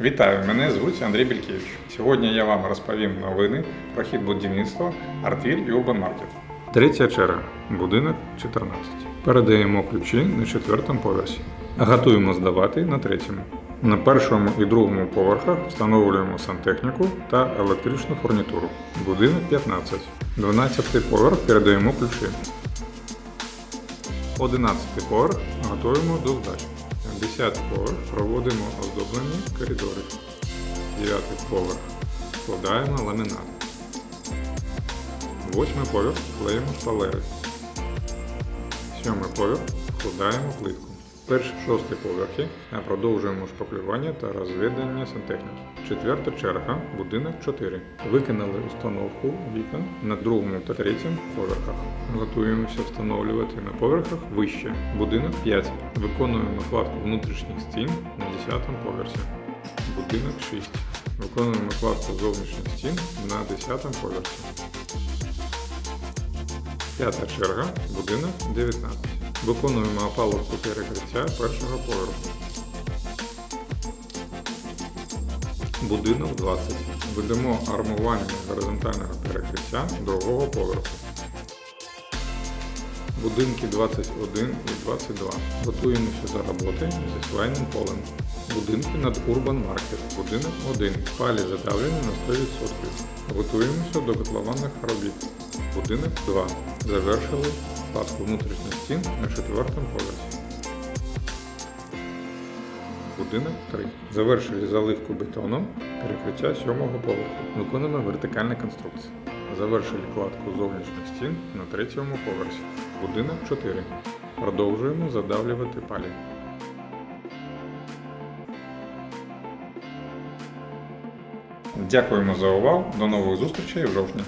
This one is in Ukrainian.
Вітаю, мене звуть Андрій Бількевич. Сьогодні я вам розповім новини про хід будівництва Артвіль і Urban Market. Третя черга. Будинок 14. Передаємо ключі на четвертому поверсі. Готуємо здавати на третьому. На першому і другому поверхах встановлюємо сантехніку та електричну фурнітуру. Будинок 15. 12 поверх передаємо ключі. 11 поверх готуємо до здачі. 10 поверх проводимо оздоблені коридори. 9 поверх складаємо ламінат. 8 поверх клеїмо шпалери. 7 поверх вкладаємо плитку. Перші шості поверхи продовжуємо шпаклювання та розведення сантехніки. Четверта черга, будинок 4. Виконали установку вікон на другому та третьому поверхах. Готуємося встановлювати на поверхах вище. Будинок 5. Виконуємо кладку внутрішніх стін на 10 поверсі. Будинок 6. Виконуємо кладку зовнішніх стін на 10 поверсі. П'ята черга, будинок 19. Виконуємо опалубку перекриття першого поверху. Будинок 20. Ведемо армування горизонтального перекриття другого поверху. Будинки 21 і 22. Готуємося до роботи зі свайним полем. Будинки над Urban Market. Будинок 1. Палі задавлені на 100%. Готуємося до котлованих робіт. Будинок 2. Завершили складку внутрішніх стін на четвертому поверсі. Будинок 3. Завершили заливку бетоном, перекриття сьомого поверху. Виконуємо вертикальні конструкції. Завершили кладку зовнішніх стін на третьому поверсі. Будинок 4. Продовжуємо задавлювати палі. Дякуємо за увагу. До нових зустрічей в жовтні.